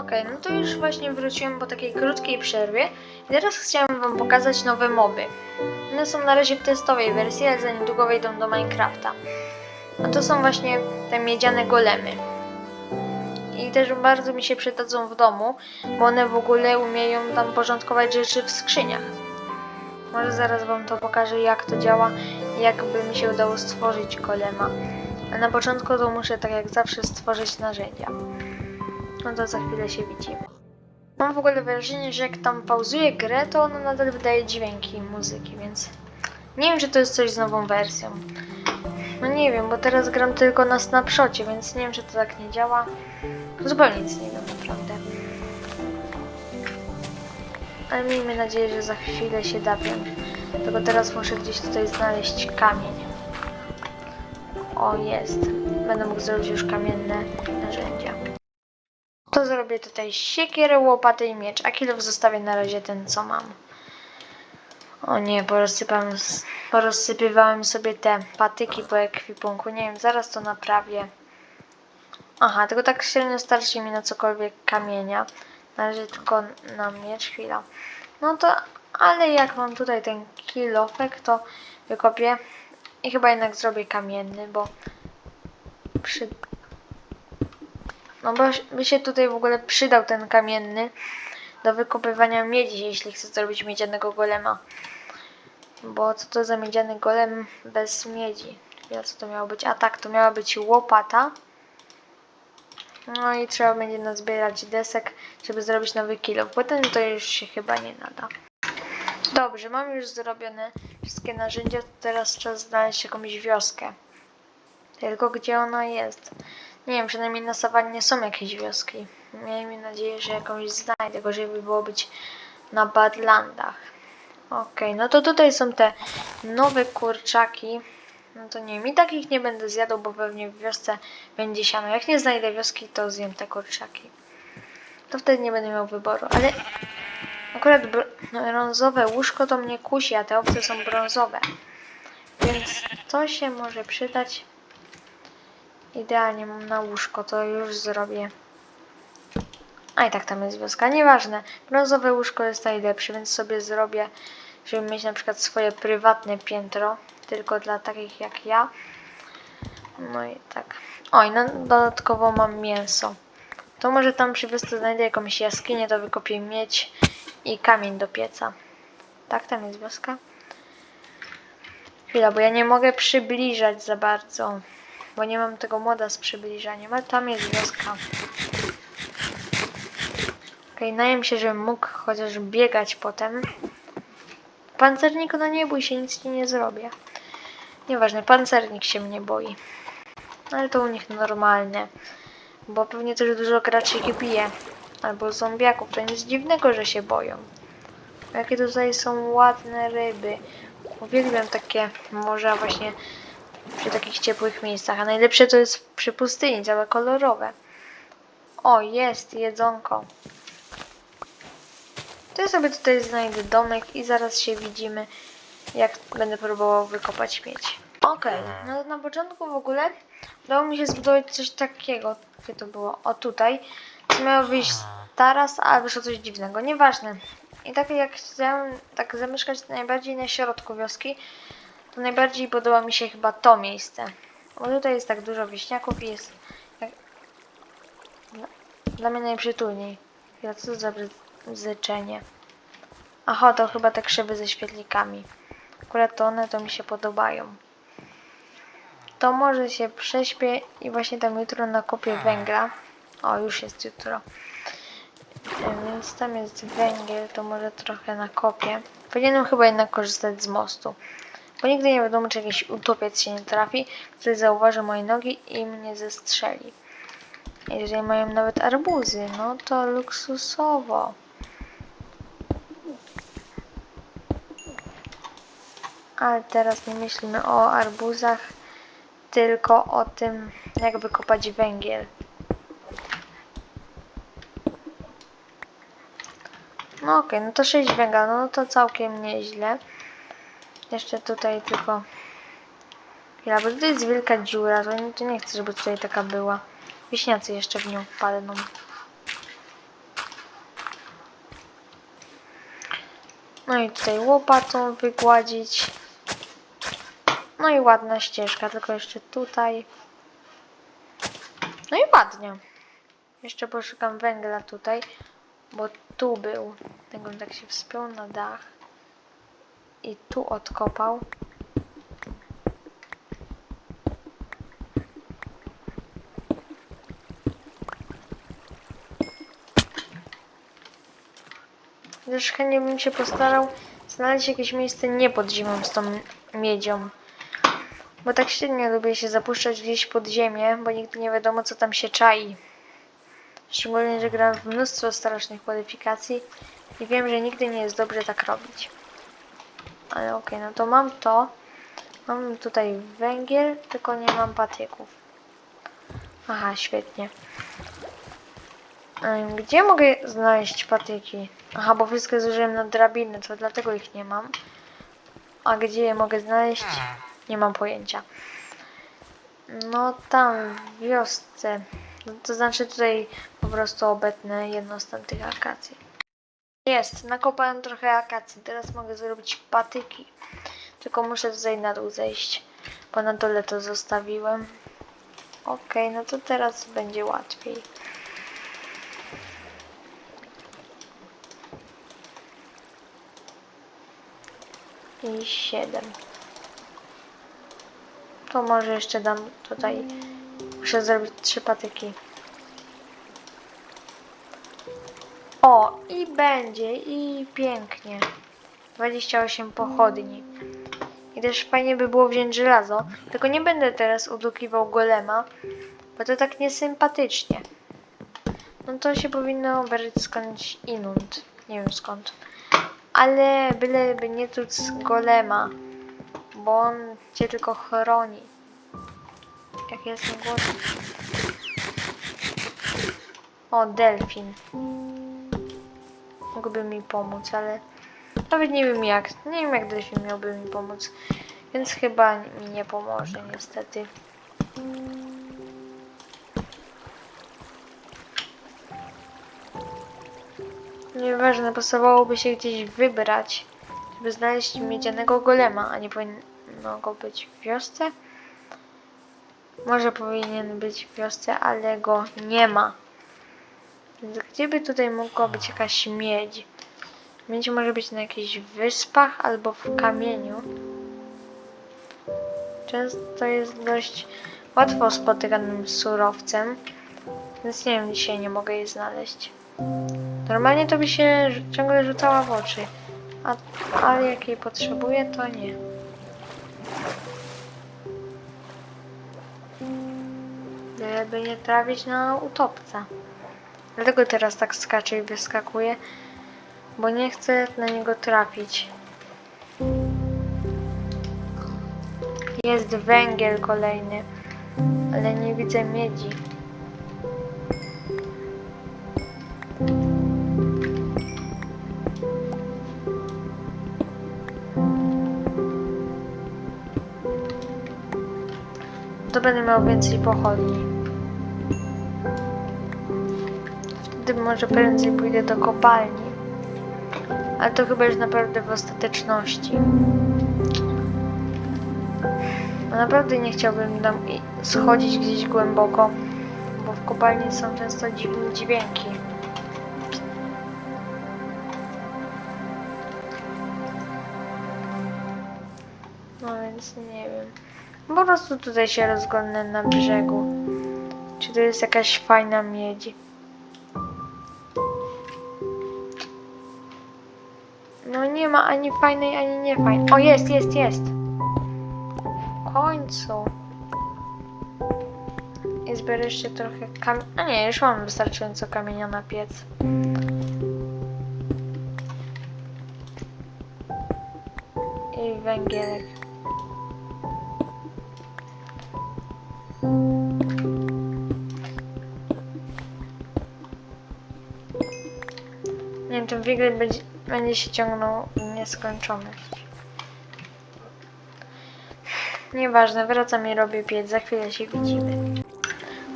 Okej, no to już właśnie wróciłem po takiej krótkiej przerwie i teraz chciałem wam pokazać nowe moby. One są na razie w testowej wersji, ale za niedługo wejdą do Minecrafta. A to są właśnie te miedziane golemy. I też bardzo mi się przydadzą w domu, bo one w ogóle umieją tam porządkować rzeczy w skrzyniach. Może zaraz wam to pokażę jak to działa jakby mi się udało stworzyć golema. A na początku to muszę tak jak zawsze stworzyć narzędzia. No to za chwilę się widzimy. Mam w ogóle wrażenie, że jak tam pauzuję grę, to ona nadal wydaje dźwięki muzyki, więc nie wiem, czy to jest coś z nową wersją. No nie wiem, bo teraz gram tylko na snapshocie, więc nie wiem, czy to tak nie działa. Zupełnie nic nie wiem, naprawdę. Ale miejmy nadzieję, że za chwilę się dawiam. Tylko teraz muszę gdzieś tutaj znaleźć kamień. O, jest. Będę mógł zrobić już kamienne narzędzia. To zrobię tutaj siekierę, łopatę i miecz, a kilof zostawię na razie ten, co mam. O nie, porozsypałem, porozsypywałem sobie te patyki po ekwipunku. Nie wiem, zaraz to naprawię. Aha, tylko tak średnio starczy mi na cokolwiek kamienia. Na razie tylko na miecz, chwila. No to, ale jak mam tutaj ten kilofek, to wykopię i chyba jednak zrobię kamienny, bo przy, no bo by się tutaj w ogóle przydał ten kamienny do wykopywania miedzi, jeśli chcę zrobić miedzianego golema. Bo co to za miedziany golem bez miedzi? Ja co to miało być? A tak, to miała być łopata. No i trzeba będzie nazbierać desek, żeby zrobić nowy kilo. Potem to już się chyba nie nada. Dobrze, mam już zrobione wszystkie narzędzia, to teraz czas znaleźć jakąś wioskę. Tylko gdzie ona jest? Nie wiem, przynajmniej na sawannie są jakieś wioski. Miejmy nadzieję, że jakąś znajdę, gorzej by było być na Badlandach. Okej, no to tutaj są te nowe kurczaki. No to nie wiem, i takich nie będę zjadł, bo pewnie w wiosce będzie siano. Jak nie znajdę wioski, to zjem te kurczaki. To wtedy nie będę miał wyboru, ale akurat br- brązowe łóżko to mnie kusi, a te owce są brązowe. Więc to się może przydać. Idealnie mam na łóżko, to już zrobię. A i tak tam jest wioska, nieważne. Brązowe łóżko jest najlepsze, więc sobie zrobię, żeby mieć na przykład swoje prywatne piętro, tylko dla takich jak ja. No i tak. Oj, no dodatkowo mam mięso. To może tam przy wiosce znajdę jakąś jaskinię, to wykopię miedź i kamień do pieca. Tak, tam jest wioska. Chwila, bo ja nie mogę przybliżać za bardzo. Bo nie mam tego moda z przybliżaniem, ale tam jest wioska. Okej, najem się, żebym mógł chociaż biegać potem. Pancerniku, no nie bój się, nic ci nie zrobię. Nieważne, pancernik się mnie boi. Ale to u nich normalne. Bo pewnie też dużo graczy bije. Albo zombiaków, to nic dziwnego, że się boją. Jakie tutaj są ładne ryby. Uwielbiam takie morza właśnie przy takich ciepłych miejscach. A najlepsze to jest przy pustyni, całe kolorowe. O, jest jedzonko. To ja sobie tutaj znajdę domek i zaraz się widzimy, jak będę próbował wykopać miedź. Okej, no na początku w ogóle udało mi się zbudować coś takiego. Gdzie to było? O tutaj. To miało wyjść taras, ale wyszło coś dziwnego. Nieważne. I tak jak chciałem tak zamieszkać najbardziej na środku wioski, to najbardziej podoba mi się chyba to miejsce. Bo tutaj jest tak dużo wieśniaków i jest jak... dla, dla mnie najprzytulniej. Ja co za brzeczenie. Aha, to chyba te krzywy ze świetlikami. Akurat to one to mi się podobają. To może się prześpię i właśnie tam jutro nakopię węgla. O, już jest jutro. E, Więc tam jest węgiel, to może trochę nakopię. Powinienem chyba jednak korzystać z mostu. Bo nigdy nie wiadomo, czy jakiś utopiec się nie trafi, który zauważy moje nogi i mnie zestrzeli. I mają nawet arbuzy, no to luksusowo. Ale teraz nie myślimy o arbuzach, tylko o tym, jak wykopać węgiel. No okej, no to 6 węgla, no to całkiem nieźle. Jeszcze tutaj tylko... Chwila, bo tutaj jest wielka dziura, to, to nie chcę, żeby tutaj taka była. Wieśniacy jeszcze w nią wpadną. No i tutaj łopatą wygładzić. No i ładna ścieżka, tylko jeszcze tutaj. No i ładnie. Jeszcze poszukam węgla tutaj, bo tu był. Ten tak się wspiął na dach. I tu odkopał. Też chętnie bym się postarał znaleźć jakieś miejsce nie pod ziemią z tą miedzią. Bo tak średnio lubię się zapuszczać gdzieś pod ziemię, bo nigdy nie wiadomo co tam się czai. Szczególnie, że gram w mnóstwo strasznych modyfikacji i wiem, że nigdy nie jest dobrze tak robić. Ale okej, no to mam to. Mam tutaj węgiel, tylko nie mam patyków. Aha, świetnie. Gdzie mogę znaleźć patyki? Aha, bo wszystkie zużyłem na drabiny, to dlatego ich nie mam. A gdzie je mogę znaleźć? Nie mam pojęcia. No tam, w wiosce. No, to znaczy tutaj po prostu obetnę jedną z tamtych akacji. Jest, nakopałem trochę akacji. Teraz mogę zrobić patyki. Tylko muszę tutaj na dół zejść, bo na dole to zostawiłem. Okej, no to teraz będzie łatwiej. I siedem. To może jeszcze dam tutaj. Muszę zrobić trzy patyki. I będzie, i pięknie. 28 pochodni. I też fajnie by było wziąć żelazo. Tylko nie będę teraz udukiwał golema, bo to tak niesympatycznie. No to się powinno oberzyć skądś inąd. Nie wiem skąd. Ale byleby nie tuc golema, bo on cię tylko chroni. Jak jestem głodny. O, delfin. Mógłby mi pomóc, ale nawet nie wiem jak. Nie wiem jak delfin miałby mi pomóc. Więc chyba mi nie pomoże niestety. Nieważne, potrzebowałoby się gdzieś wybrać, żeby znaleźć miedzianego golema, a nie powinno go być w wiosce? Może powinien być w wiosce, ale go nie ma. Gdzie by tutaj mogła być jakaś miedź? Miedź może być na jakichś wyspach albo w kamieniu. Często jest dość łatwo spotykanym surowcem, więc nie wiem, dzisiaj nie mogę jej znaleźć. Normalnie to by się ciągle rzucała w oczy, a, ale jak jej potrzebuję, to nie. Byleby nie trafić na utopca. Dlatego teraz tak skacze i wyskakuje, bo nie chcę na niego trafić. Jest węgiel kolejny, ale nie widzę miedzi. To będę miał więcej pochodni. Wtedy może prędzej pójdę do kopalni. Ale to chyba już naprawdę w ostateczności. No naprawdę nie chciałbym tam schodzić gdzieś głęboko, bo w kopalni są często dziwne dźwięki. No więc nie wiem. Po prostu tutaj się rozglądnę na brzegu. Czy to jest jakaś fajna miedź? Nie ma ani fajnej, ani niefajnej. O, jest, jest, jest. W końcu. I zbiorę jeszcze trochę kamienia. A nie, już mam wystarczająco kamienia na piec. I węgielek. Nie wiem, ten węgiel będzie, będzie się ciągnął nieskończoność. Nieważne, wracam i robię piec, za chwilę się widzimy.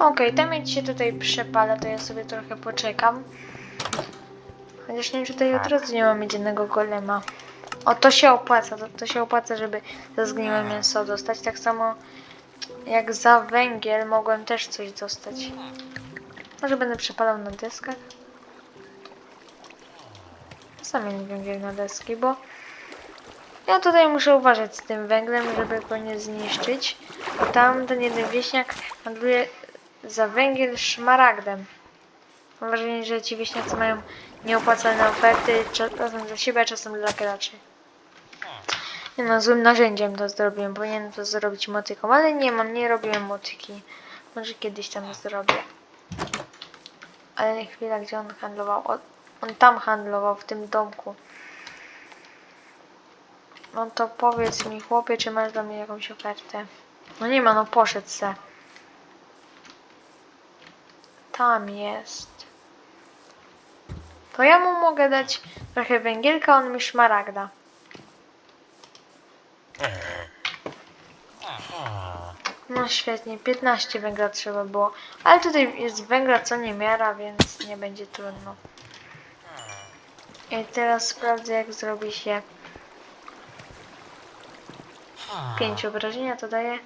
Okej, ta miedź się tutaj przepala, to ja sobie trochę poczekam. Chociaż nie tutaj od razu nie mam jednego golema. O, to się opłaca, to, to się opłaca, żeby za zgniłe mięso dostać. Tak samo jak za węgiel mogłem też coś dostać. Może będę przepalał na deskach? Zamień węgiel na deski, bo ja tutaj muszę uważać z tym węglem, żeby go nie zniszczyć. Bo tam ten jeden wieśniak handluje za węgiel szmaragdem. Mam wrażenie, że ci wieśniacy mają nieopłacalne oferty, czasem dla siebie, a czasem dla graczy. Nie no, złym narzędziem to zrobiłem. Powinienem to zrobić motyką, ale nie mam, nie robiłem motyki. Może kiedyś tam zrobię. Ale chwila, gdzie on handlował? O, on tam handlował, w tym domku. No to powiedz mi, chłopie, czy masz dla mnie jakąś ofertę? No nie ma, no poszedł se. Tam jest. To ja mu mogę dać trochę węgielka, on mi szmaragda. No świetnie, 15 węgla trzeba było. Ale tutaj jest węgla co niemiara, więc nie będzie trudno. I teraz sprawdzę jak zrobi się 5 obrażenia, to daje...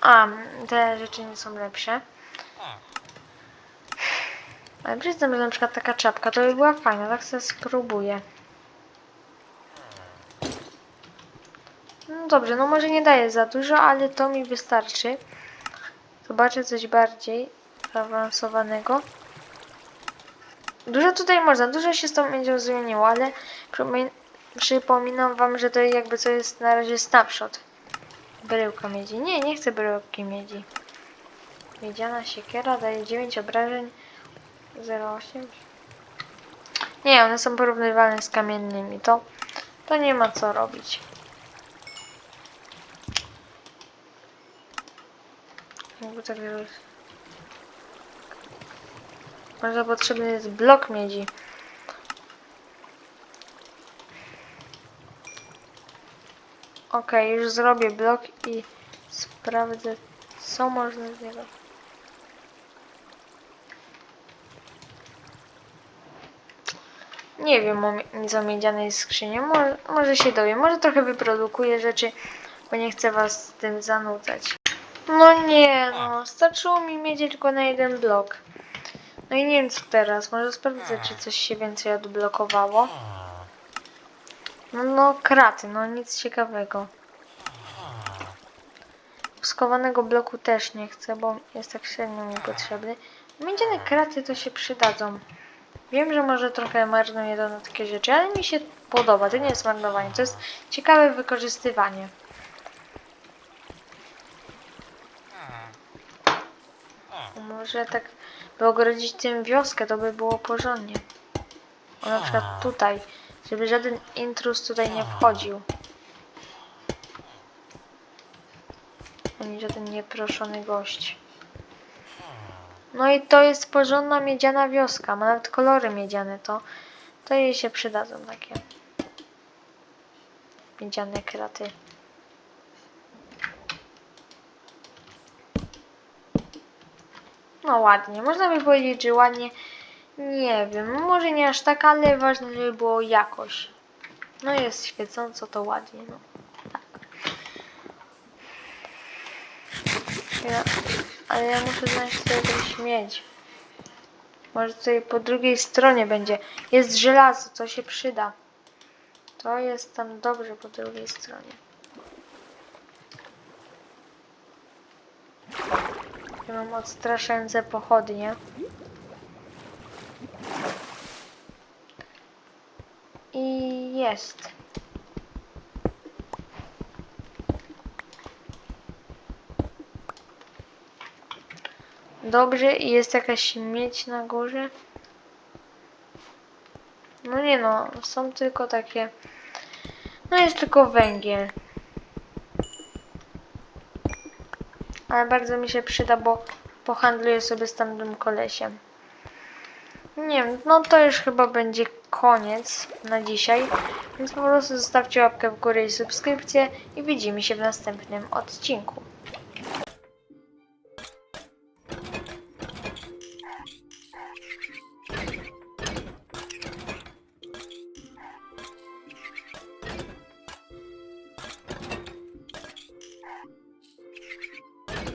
A, te rzeczy nie są lepsze. Ale przyznam, że na przykład taka czapka to by była fajna, tak sobie spróbuję. No dobrze, no może nie daje za dużo, ale to mi wystarczy. Zobaczę coś bardziej zaawansowanego. Dużo tutaj można, dużo się z tą miedzą zmieniło, ale przypomin- przypominam wam, że to jakby co jest na razie snapshot. Bryłka miedzi. Nie, nie chcę bryłki miedzi. Miedziana siekiera daje 9 obrażeń. 0,8. Nie, one są porównywalne z kamiennymi. To, to nie ma co robić. Jakby tak już... Może potrzebny jest blok miedzi. Okej, już zrobię blok i sprawdzę, co można z niego. Nie wiem o mi- nic o miedzianej skrzyni. Może, może się dowiem. Może trochę wyprodukuję rzeczy, bo nie chcę was z tym zanudzać. No nie, no. Starczyło mi miedzi tylko na jeden blok. No i nie wiem co teraz. Może sprawdzę, czy coś się więcej odblokowało. No, no kraty, no nic ciekawego. Skowanego bloku też nie chcę, bo jest tak średnio mi potrzebny. Miedziane kraty to się przydadzą. Wiem, że może trochę marnuję to na takie rzeczy, ale mi się podoba. To nie jest marnowanie, to jest ciekawe wykorzystywanie. Może tak by ogrodzić tym wioskę, to by było porządnie. O na przykład tutaj, żeby żaden intruz tutaj nie wchodził. Ani żaden nieproszony gość. No i to jest porządna miedziana wioska. Ma nawet kolory miedziane. To, to jej się przydadzą takie. Miedziane kraty. No ładnie. Można by powiedzieć, że ładnie. Nie wiem. Może nie aż tak, ale ważne, żeby było jakoś. No jest świecąco, to ładnie. No. Tak. Ja, ale ja muszę znaleźć sobie jakąś miedź. Może tutaj po drugiej stronie będzie. Jest żelazo, to się przyda. To jest tam dobrze po drugiej stronie. Mam odstraszające pochodnie. I jest. Dobrze, i jest jakaś miedź na górze? No nie no, są tylko takie... No jest tylko węgiel. Ale bardzo mi się przyda, bo pohandluję sobie z tamtym kolesiem. Nie wiem, no to już chyba będzie koniec na dzisiaj. Więc po prostu zostawcie łapkę w górę i subskrypcję i widzimy się w następnym odcinku.